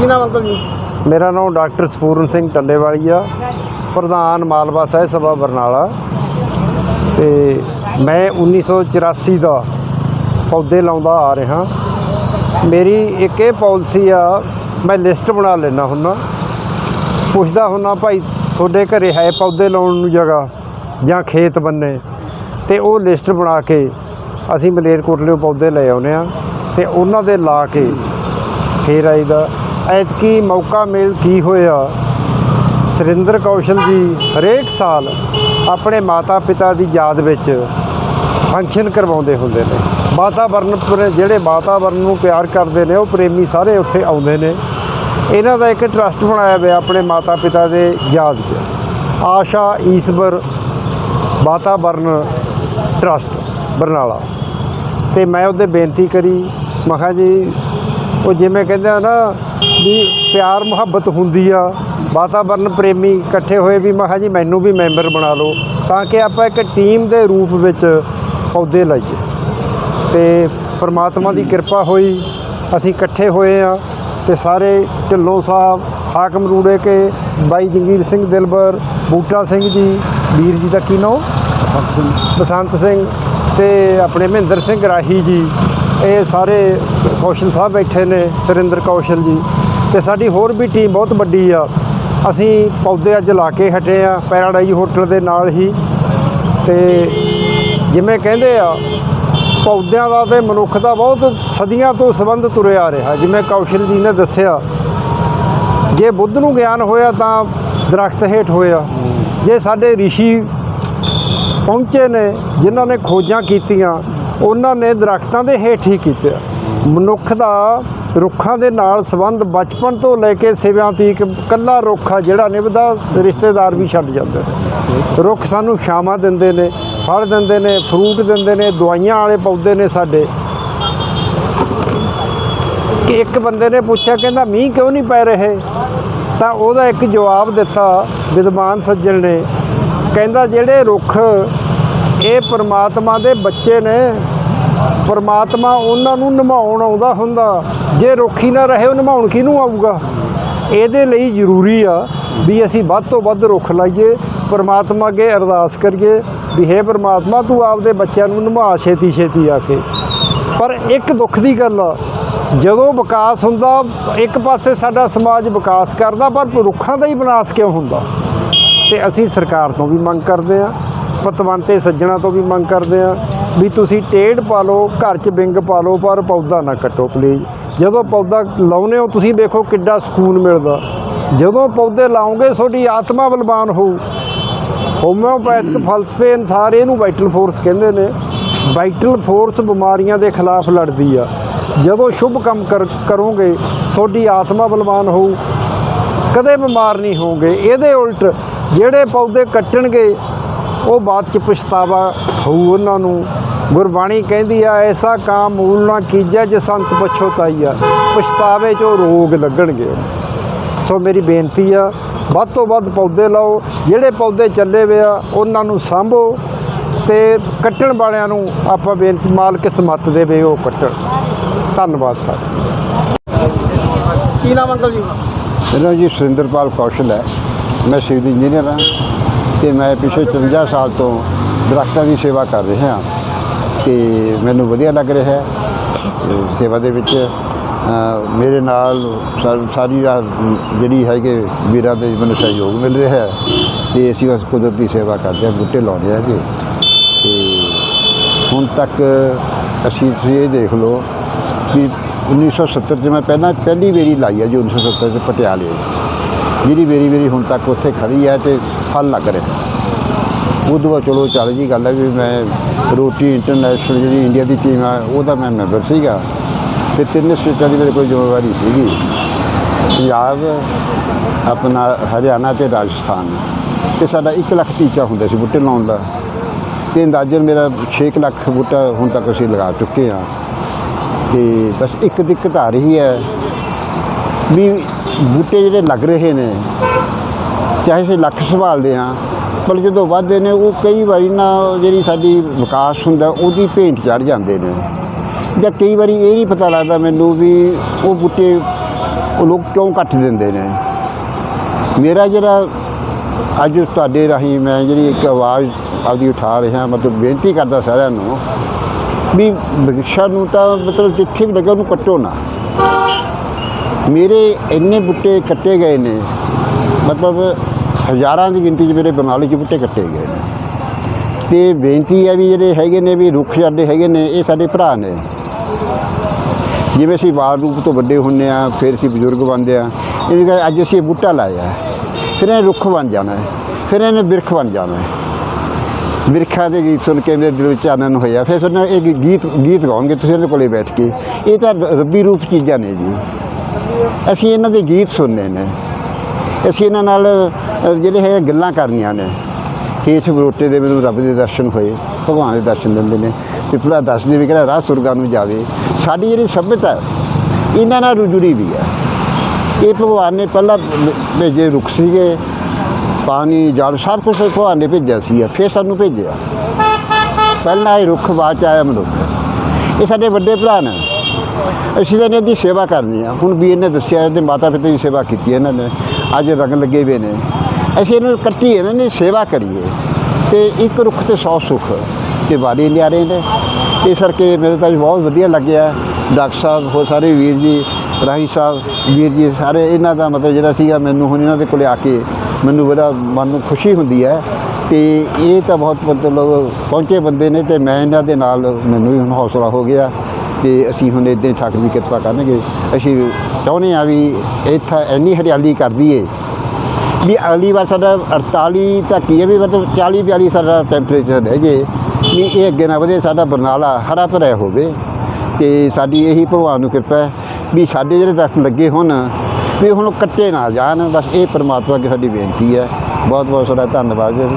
ਕੀ ਨਾਮ ਅੰਕਲ ਜੀ? ਮੇਰਾ ਨਾਮ ਡਾਕਟਰ ਸਪੂਰਨ ਸਿੰਘ ਟੱਲੇਵਾਲੀ ਆ। ਪ੍ਰਧਾਨ ਮਾਲਵਾ ਸਾਹਿਬ ਸਭਾ ਬਰਨਾਲਾ। ਤੇ ਮੈਂ 1984 ਦਾ ਪੌਦੇ ਲਾਉਂਦਾ ਆ ਰਿਹਾ। ਮੇਰੀ ਇੱਕ ਇਹ ਪਾਲਿਸੀ ਆ, ਮੈਂ ਲਿਸਟ ਬਣਾ ਲੈਣਾ ਹੁੰਨਾ। ਪੁੱਛਦਾ ਹੁੰਨਾ, ਭਾਈ, ਤੁਹਾਡੇ ਘਰੇ ਹੈ ਪੌਦੇ ਲਾਉਣ ਨੂੰ ਜਗ੍ਹਾ ਜਾਂ ਖੇਤ ਬੰਨੇ? ਤੇ ਉਹ ਲਿਸਟ ਬਣਾ ਕੇ ਅਸੀਂ ਮਲੇਰਕੋਟਲੇ ਪੌਦੇ ਲੈ ਆਉਨੇ ਆ। ਤੇ ਉਹਨਾਂ ਦੇ ਲਾ ਕੇ ਫੇਰ ਆਈਦਾ। ਐਤਕੀ ਮੌਕਾ ਮਿਲ ਕੀ ਹੋਇਆ? ਸੁਰਿੰਦਰ ਕੌਸ਼ਲ ਜੀ, ਹਰੇਕ ਸਾਲ ਆਪਣੇ ਮਾਤਾ ਪਿਤਾ ਦੀ ਯਾਦ ਵਿੱਚ ਫੰਕਸ਼ਨ ਕਰਵਾਉਂਦੇ ਹੁੰਦੇ ਨੇ। ਵਾਤਾਵਰਨ ਜਿਹੜੇ ਵਾਤਾਵਰਨ ਨੂੰ ਪਿਆਰ ਕਰਦੇ ਨੇ, ਉਹ ਪ੍ਰੇਮੀ ਸਾਰੇ ਉੱਥੇ ਆਉਂਦੇ ਨੇ। ਇਹਨਾਂ ਦਾ ਇੱਕ ਟਰਸਟ ਬਣਾਇਆ ਹੋਇਆ ਆਪਣੇ ਮਾਤਾ ਪਿਤਾ ਦੇ ਯਾਦ 'ਚ। ਆਸ਼ਾ, ਈਸ਼ਵਰ ਵਾਤਾਵਰਨ ਟਰਸਟ ਬਰਨਾਲਾ। ਤੇ ਮੈਂ ਉਹਦੇ ਬੇਨਤੀ ਕਰੀ, ਮੈਂ ਜੀ, ਉਹ ਜਿਵੇਂ ਕਹਿੰਦੇ ਆ ਨਾ ਵੀ ਪਿਆਰ ਮੁਹੱਬਤ ਹੁੰਦੀ ਆ ਵਾਤਾਵਰਨ ਪ੍ਰੇਮੀ ਇਕੱਠੇ ਹੋਏ ਵੀ ਮੈਂ ਕਿਹਾ ਜੀ ਮੈਨੂੰ ਵੀ ਮੈਂਬਰ ਬਣਾ ਲਓ ਤਾਂ ਕਿ ਆਪਾਂ ਇੱਕ ਟੀਮ ਦੇ ਰੂਪ ਵਿੱਚ ਪੌਦੇ ਲਾਈਏ। ਤੇ ਪ੍ਰਮਾਤਮਾ ਦੀ ਕਿਰਪਾ ਹੋਈ ਅਸੀਂ ਇਕੱਠੇ ਹੋਏ ਆ ਤੇ ਸਾਰੇ ਢਿੱਲੋਂ ਸਾਹਿਬ ਹਾਕਮ ਰੂੜੇ ਕੇ ਬਾਈ ਜੰਗੀਰ ਸਿੰਘ ਦਿਲਬਰ ਬੂਟਾ ਸਿੰਘ ਜੀ ਵੀਰ ਜੀ ਦਾ ਕੀ ਨਾਮ? ਬਸੰਤ ਸਿੰਘ। ਬਸੰਤ ਸਿੰਘ ਤੇ ਆਪਣੇ ਮਹਿੰਦਰ ਸਿੰਘ ਰਾਹੀ ਜੀ ਇਹ ਸਾਰੇ ਕੌਸ਼ਲ ਸਾਹਿਬ ਬੈਠੇ ਨੇ ਸੁਰਿੰਦਰ ਕੌਸ਼ਲ ਜੀ। ਤੇ ਸਾਡੀ ਹੋਰ ਵੀ ਟੀਮ ਬਹੁਤ ਵੱਡੀ ਆ। ਅਸੀਂ ਪੌਦੇ ਅੱਜ ਲਾ ਕੇ ਹਟੇ ਆ, ਪੈਰਾਡਾਈਜ਼ ਹੋਟਲ ਦੇ ਨਾਲ ਹੀ। ਤੇ ਜਿਵੇਂ ਕਹਿੰਦੇ ਆ, ਪੌਦਿਆਂ ਦਾ ਤੇ ਮਨੁੱਖ ਦਾ ਬਹੁਤ ਸਦੀਆਂ ਤੋਂ ਸੰਬੰਧ ਤੁਰਿਆ ਆ ਰਿਹਾ, ਜਿਵੇਂ ਕੌਸ਼ਲ ਜੀ ਨੇ ਦੱਸਿਆ। ਜੇ ਬੁੱਧ ਨੂੰ ਗਿਆਨ ਹੋਇਆ ਤਾਂ ਦਰਖਤ ਹੇਠ ਹੋਇਆ। ਜੇ ਸਾਡੇ ઋષਿ ਪਹੁੰਚੇ ਨੇ, ਜਿਨ੍ਹਾਂ ਨੇ ਖੋਜਾਂ ਕੀਤੀਆਂ, ਉਹਨਾਂ ਨੇ ਦਰਖਤਾਂ ਦੇ ਹੇਠ ਹੀ ਕੀਤੇ ਮਨੁੱਖ ਦਾ ਰੁੱਖਾਂ ਦੇ ਨਾਲ ਸੰਬੰਧ ਬਚਪਨ ਤੋਂ ਲੈ ਕੇ ਸਿਵਿਆਂ ਤੀਕ ਕੱਲਾ ਰੁੱਖ ਆ ਜਿਹੜਾ ਨਿਭਦਾ, ਰਿਸ਼ਤੇਦਾਰ ਵੀ ਛੱਡ ਜਾਂਦੇ ਨੇ। ਰੁੱਖ ਸਾਨੂੰ ਛਾਵਾਂ ਦਿੰਦੇ ਨੇ, ਫਲ ਦਿੰਦੇ ਨੇ, ਫਰੂਟ ਦਿੰਦੇ ਨੇ, ਦਵਾਈਆਂ ਵਾਲੇ ਪੌਦੇ ਨੇ ਸਾਡੇ। ਕਿ ਇੱਕ ਬੰਦੇ ਨੇ ਪੁੱਛਿਆ, ਕਹਿੰਦਾ, ਮੀਂਹ ਕਿਉਂ ਨਹੀਂ ਪੈ ਰਹੇ? ਤਾਂ ਉਹਦਾ ਇੱਕ ਜਵਾਬ ਦਿੱਤਾ ਵਿਦਵਾਨ ਸੱਜਣ ਨੇ। ਕਹਿੰਦਾ, ਜਿਹੜੇ ਰੁੱਖ ਇਹ ਪਰਮਾਤਮਾ ਦੇ ਬੱਚੇ ਨੇ ਪਰਮਾਤਮਾ ਉਹਨਾਂ ਨੂੰ ਨਿਭਾਉਣ ਆਉਂਦਾ ਹੁੰਦਾ। ਜੇ ਰੁੱਖੀ ਨਾ ਰਹੇ, ਉਹ ਨਿਭਾਉਣ ਕਿਹਨੂੰ ਆਊਗਾ? ਇਹਦੇ ਲਈ ਜ਼ਰੂਰੀ ਆ ਵੀ ਅਸੀਂ ਵੱਧ ਤੋਂ ਵੱਧ ਰੁੱਖ ਲਾਈਏ, ਪਰਮਾਤਮਾ ਅੱਗੇ ਅਰਦਾਸ ਕਰੀਏ ਵੀ ਹੇ ਪਰਮਾਤਮਾ, ਤੂੰ ਆਪਦੇ ਬੱਚਿਆਂ ਨੂੰ ਨਿਭਾ ਛੇਤੀ ਛੇਤੀ ਆ ਕੇ। ਪਰ ਇੱਕ ਦੁੱਖ ਦੀ ਗੱਲ ਆ, ਜਦੋਂ ਵਿਕਾਸ ਹੁੰਦਾ, ਇੱਕ ਪਾਸੇ ਸਾਡਾ ਸਮਾਜ ਵਿਕਾਸ ਕਰਦਾ, ਪਰ ਰੁੱਖਾਂ ਦਾ ਹੀ ਵਿਨਾਸ਼ ਕਿਉਂ ਹੁੰਦਾ? ਤੇ ਅਸੀਂ ਸਰਕਾਰ ਤੋਂ ਵੀ ਮੰਗ ਕਰਦੇ ਆ। ਪਤਵੰਤੇ ਸੱਜਣਾ ਤੋਂ ਵੀ ਮੰਗ ਕਰਦੇ ਆ ਵੀ ਤੁਸੀਂ ਟੇਡ ਪਾ ਲਓ, ਘਰ 'ਚ ਬਿੰਗ ਪਾ ਲਓ, ਪਰ ਪੌਦਾ ਨਾ ਕੱਟੋ ਪਲੀਜ਼ ਜਦੋਂ ਪੌਦਾ ਲਾਉਨੇ ਹੋ, ਤੁਸੀਂ ਵੇਖੋ ਕਿੱਡਾ ਸਕੂਨ ਮਿਲਦਾ। ਜਦੋਂ ਪੌਦੇ ਲਾਓਗੇ ਤੁਹਾਡੀ ਆਤਮਾ ਬਲਵਾਨ ਹੋਊ। ਹੋਮਿਓਪੈਥਿਕ ਫਲਸਫੇ ਅਨਸਾਰ ਇਹਨੂੰ ਵਾਈਟਲ ਫੋਰਸ ਕਹਿੰਦੇ ਨੇ। ਵਾਈਟਲ ਫੋਰਸ ਬਿਮਾਰੀਆਂ ਦੇ ਖਿਲਾਫ ਲੜਦੀ ਆ। ਜਦੋਂ ਸ਼ੁਭ ਕੰਮ ਕਰ, ਕਰੋਗੇ, ਤੁਹਾਡੀ ਆਤਮਾ ਬਲਵਾਨ ਹੋਊ। ਕਦੇ ਬਿਮਾਰ ਨਹੀਂ ਹੋਵੋਗੇ। ਇਹਦੇ ਉਲਟ ਜਿਹੜੇ ਪੌਦੇ ਕੱਟਣਗੇ ਉਹ ਬਾਅਦ ਚ ਪਛਤਾਵਾ ਹੋਊ ਉਹਨਾਂ ਨੂੰ। ਗੁਰਬਾਣੀ ਕਹਿੰਦੀ ਆ ਐਸਾ ਕਾਮ ਮੂਲ ਨਾ ਕੀਜੈ ਜੇ ਸੰਤ ਪਛੋਤਾਈ ਆ ਪਛਤਾਵੇ ਚੋਂ ਰੋਗ ਲੱਗਣਗੇ। ਸੋ ਮੇਰੀ ਬੇਨਤੀ ਆ ਵੱਧ ਤੋਂ ਵੱਧ ਪੌਦੇ ਲਾਓ। ਜਿਹੜੇ ਪੌਦੇ ਚੱਲੇ ਵੇ ਆ ਉਹਨਾਂ ਨੂੰ ਸਾਂਭੋ ਤੇ ਕੱਟਣ ਵਾਲਿਆਂ ਨੂੰ ਆਪਾਂ ਬੇਨਤੀ ਮਾਲਕ ਸਮੱਤ ਦੇਵੇ ਉਹ ਕੱਟਣ। ਧੰਨਵਾਦ ਸਰ ਕੀ ਨਾਮ ਅੰਕਲ ਜੀ? ਮੇਰਾ ਜੀ ਸੁਰਿੰਦਰਪਾਲ ਕੌਸ਼ਲ ਹੈ। ਮੈਂ ਸਿਵਲ ਇੰਜੀਨੀਅਰ ਹਾਂ। ਤੇ ਮੈਂ ਪਿਛਲੇ 53 ਸਾਲ ਤੋਂ ਦਰਖਤਾਂ ਦੀ ਸੇਵਾ ਕਰ ਰਿਹਾ ਹਾਂ ਤੇ ਮੈਨੂੰ ਵਧੀਆ ਲੱਗ ਰਿਹਾ ਹੈ। ਸੇਵਾ ਦੇ ਵਿੱਚ ਮੇਰੇ ਨਾਲ ਸਾਰੀ ਰਾਤ ਜਿਹੜੀ ਹੈ ਕਿ ਵੀਰਾਂ ਦੇ ਮੈਨੂੰ ਸਹਿਯੋਗ ਮਿਲ ਰਿਹਾ ਹੈ ਤੇ ਅਸੀਂ ਉਸ ਕੁਦਰਤੀ ਸੇਵਾ ਕਰਦੇ ਹਾਂ, ਬੂਟੇ ਲਾਉਂਦੇ ਹਾਂ ਜੀ। ਤੇ ਹੁਣ ਤੱਕ ਅਸੀਂ ਤੁਸੀਂ ਇਹ ਦੇਖ ਲਓ ਵੀ 1970 'ਚ ਮੈਂ ਪਹਿਲਾਂ, ਪਹਿਲੀ ਵੇਰੀ ਲਾਈ ਹੈ ਜੀ 1970 'ਚ ਪਟਿਆਲੇ। ਜਿਹੜੀ ਵੇਰੀ ਵੇਰੀ ਹੁਣ ਤੱਕ ਉੱਥੇ ਖੜੀ ਹੈ ਤੇ ਫਲ ਲੱਗ ਰਿਹਾ। ਉਦੋਂ ਬਾਅਦ ਚਲੋ ਚੱਲ ਜੀ ਗੱਲ ਹੈ ਵੀ ਮੈਂ ਰੋਟੀ ਇੰਟਰਨੈਸ਼ਨਲ ਜਿਹੜੀ ਇੰਡੀਆ ਦੀ ਟੀਮ ਆ, ਉਹਦਾ ਮੈਂ ਮੈਂਬਰ ਸੀਗਾ। ਤੇ ਤਿੰਨ ਸਟੇਟਾਂ ਦੀ ਮੇਰੇ ਕੋਲ ਜ਼ਿੰਮੇਵਾਰੀ ਸੀਗੀ। ਪੰਜਾਬ, ਆਪਣਾ ਹਰਿਆਣਾ ਤੇ ਰਾਜਸਥਾਨ। ਤੇ ਸਾਡਾ 1 ਲੱਖ ਟੀਚਾ ਹੁੰਦਾ ਸੀ ਬੂਟੇ ਲਾਉਣ ਦਾ। ਤੇ ਅੰਦਾਜ਼ਨ ਮੇਰਾ 6 ਲੱਖ ਬੂਟਾ ਹੁਣ ਤੱਕ ਅਸੀਂ ਲਗਾ ਚੁੱਕੇ ਹਾਂ। ਤੇ ਬਸ ਇੱਕ ਦਿੱਕਤ ਆ ਰਹੀ ਹੈ ਵੀ ਬੂਟੇ ਜਿਹੜੇ ਲੱਗ ਰਹੇ ਨੇ, ਚਾਹੇ ਅਸੀਂ ਲੱਖ ਸੰਭਾਲਦੇ ਹਾਂ ਪਰ ਜਦੋਂ ਵੱਧਦੇ ਨੇ, ਉਹ ਕਈ ਵਾਰੀ ਨਾ ਜਿਹੜੀ ਸਾਡੀ ਵਿਕਾਸ ਹੁੰਦਾ, ਉਹਦੀ ਭੇਂਟ ਚੜ ਜਾਂਦੇ ਨੇ। ਜਾਂ ਕਈ ਵਾਰੀ ਇਹ ਨਹੀਂ ਪਤਾ ਲੱਗਦਾ ਮੈਨੂੰ ਵੀ ਉਹ ਬੂਟੇ ਉਹ ਲੋਕ ਕਿਉਂ ਕੱਟ ਦਿੰਦੇ ਨੇ। ਮੇਰਾ ਜਿਹੜਾ ਅੱਜ ਤੁਹਾਡੇ ਰਾਹੀਂ ਮੈਂ ਜਿਹੜੀ ਇੱਕ ਆਵਾਜ਼ ਆਪਦੀ ਉਠਾ ਰਿਹਾ, ਮਤਲਬ ਬੇਨਤੀ ਕਰਦਾ ਸਾਰਿਆਂ ਨੂੰ, ਵੀ ਬ੍ਰਿਕਸ਼ਾਂ ਨੂੰ ਤਾਂ ਮਤਲਬ ਜਿੱਥੇ ਵੀ ਲੱਗਾ ਉਹਨੂੰ ਕੱਟੋ ਨਾ। ਮੇਰੇ ਇੰਨੇ ਬੁੱਟੇ ਕੱਟੇ ਗਏ ਨੇ ਮਤਲਬ ਹਜ਼ਾਰਾਂ ਦੀ ਗਿਣਤੀ 'ਚ ਮੇਰੇ ਬਨਾਲੀ 'ਚ ਬੁੱਟੇ ਕੱਟੇ ਗਏ ਨੇ। ਤੇ ਬੇਨਤੀ ਹੈ ਵੀ ਜਿਹੜੇ ਹੈਗੇ ਨੇ ਵੀ ਰੁੱਖ ਸਾਡੇ ਹੈਗੇ ਨੇ ਇਹ ਸਾਡੇ ਭਰਾ ਨੇ। ਜਿਵੇਂ ਅਸੀਂ ਬਾਲ ਰੂਪ ਤੋਂ ਵੱਡੇ ਹੁੰਨੇ ਆ ਫਿਰ ਅਸੀਂ ਬਜ਼ੁਰਗ ਬਣਦੇ ਆ ਇਹ ਵੀ ਕਹਿੰਦੇ ਅੱਜ ਅਸੀਂ ਇਹ ਬੂਟਾ ਲਾਇਆ ਫਿਰ ਇਹ ਰੁੱਖ ਬਣ ਜਾਣਾ ਹੈ, ਫਿਰ ਇਹਨੇ ਬਿਰਖ ਬਣ ਜਾਣਾ ਹੈ। ਬਿਰਖਾਂ ਦੇ ਗੀਤ ਸੁਣ ਕੇ ਮੇਰੇ ਦਿਲ ਵਿੱਚ ਆਨੰਦ ਹੋਇਆ। ਫਿਰ ਸੁਣਨਾ ਇਹ ਗੀਤ ਗੀਤ ਗਾਉਣਗੇ ਤੁਸੀਂ ਇਹਨਾਂ ਕੋਲੇ ਬੈਠ ਕੇ। ਇਹ ਤਾਂ ਰੱਬੀ ਰੂਪ ਚੀਜ਼ਾਂ ਨੇ ਜੀ। ਅਸੀਂ ਇਹਨਾਂ ਦੇ ਗੀਤ ਸੁਣਨੇ ਨੇ। ਅਸੀਂ ਇਹਨਾਂ ਨਾਲ ਜਿਹੜੇ ਹੈ ਗੱਲਾਂ ਕਰਨੀਆਂ ਨੇ। ਹੇਠ ਬਰੋਟੇ ਦੇ ਮੈਨੂੰ ਰੱਬ ਦੇ ਦਰਸ਼ਨ ਹੋਏ, ਭਗਵਾਨ ਦੇ ਦਰਸ਼ਨ ਦਿੰਦੇ ਨੇ। ਪਿਪਲਾ ਦੱਸਦੇ ਵੀ ਕਿਹੜਾ ਰਾਹ ਸੁਰਗਾਂ ਨੂੰ ਜਾਵੇ। ਸਾਡੀ ਜਿਹੜੀ ਸਭਿਅਤਾ ਇਹਨਾਂ ਨਾਲ ਜੁੜੀ ਵੀ ਹੈ। ਇਹ ਭਗਵਾਨ ਨੇ ਪਹਿਲਾਂ ਭੇਜੇ ਰੁੱਖ ਸੀਗੇ। ਪਾਣੀ, ਜਲ, ਸਭ ਕੁਝ ਭਗਵਾਨ ਨੇ ਭੇਜਿਆ ਸੀ ਫਿਰ ਸਾਨੂੰ ਭੇਜਿਆ। ਪਹਿਲਾਂ ਇਹ ਰੁੱਖ ਬਾਅਦ 'ਚ ਆਇਆ ਮਨੁੱਖ। ਇਹ ਸਾਡੇ ਵੱਡੇ ਭਰਾ ਨੇ। ਅਸੀਂ ਤਾਂ ਇਹਨਾਂ ਦੀ ਸੇਵਾ ਕਰਨੀ ਆ। ਹੁਣ ਵੀ ਇਹਨੇ ਦੱਸਿਆ, ਇਹਦੇ ਮਾਤਾ ਪਿਤਾ ਦੀ ਸੇਵਾ ਕੀਤੀ ਇਹਨਾਂ ਨੇ। ਅੱਜ ਰੰਗ ਲੱਗੇ ਹੋਏ ਨੇ। ਅਸੀਂ ਇਹਨਾਂ ਨੂੰ ਕੱਟੀ ਇਹਨਾਂ ਨੇ ਸੇਵਾ ਕਰੀਏ। ਤੇ ਇੱਕ ਰੁੱਖ ਤੇ 100 ਸੁੱਖ ਤੇ ਵਾਰੀ ਲਿਆ ਰਹੇ ਨੇ। ਇਸ ਕਰਕੇ ਮੇਰੇ ਤਾਂ ਬਹੁਤ ਵਧੀਆ ਲੱਗਿਆ। ਡਾਕਟਰ ਸਾਹਿਬ ਹੋ ਸਾਰੇ ਵੀਰ ਜੀ, ਰਾਹੀ ਸਾਹਿਬ, ਵੀਰ ਜੀ, ਸਾਰੇ ਇਹਨਾਂ ਦਾ ਮਤਲਬ ਜਿਹੜਾ ਸੀਗਾ ਮੈਨੂੰ ਹੁਣ ਇਹਨਾਂ ਦੇ ਕੋਲੇ ਆ ਕੇ ਮੈਨੂੰ ਬੜਾ ਮਨ ਨੂੰ ਖੁਸ਼ੀ ਹੁੰਦੀ ਹੈ। ਤੇ ਇਹ ਤਾਂ ਬਹੁਤ ਮਤਲਬ ਪਹੁੰਚੇ ਬੰਦੇ ਨੇ ਤੇ ਮੈਂ ਇਹਨਾਂ ਦੇ ਨਾਲ ਮੈਨੂੰ ਵੀ ਹੁਣ ਹੌਸਲਾ ਹੋ ਗਿਆ ਤੇ ਅਸੀਂ ਹੁਣ ਇਦਾਂ ਠੱਕ ਦੀ ਕਿਰਪਾ ਕਰਨਗੇ। ਅਸੀਂ ਚਾਹੁੰਦੇ ਆ ਵੀ ਇੱਥੇ ਇੰਨੀ ਹਰਿਆਲੀ ਕਰ ਦਈਏ। ਵੀ ਅਗਲੀ ਵਾਰ ਸਾਡਾ 48 ਤੱਕ ਹੀ ਹੈ ਵੀ ਮਤਲਬ 40 42 ਸਾਡਾ ਟੈਂਪਰੇਚਰ ਰਹਿ ਜੇ। ਵੀ ਇਹ ਅੱਗੇ ਨਾ ਵਧੇ, ਸਾਡਾ ਬਰਨਾਲਾ ਹਰਾ ਭਰਿਆ ਹੋਵੇ। ਤੇ ਸਾਡੀ ਇਹੀ ਭਗਵਾਨ ਨੂੰ ਕਿਰਪਾ ਹੈ ਵੀ ਸਾਡੇ ਜਿਹੜੇ ਦਰਖਤ ਲੱਗੇ ਹੋਣ, ਵੀ ਹੁਣ ਕੱਟੇ ਨਾ ਜਾਣ। ਬਸ ਇਹ ਪਰਮਾਤਮਾ ਅੱਗੇ ਸਾਡੀ ਬੇਨਤੀ ਹੈ। ਬਹੁਤ ਬਹੁਤ ਸਾਡਾ ਧੰਨਵਾਦ ਜੀ।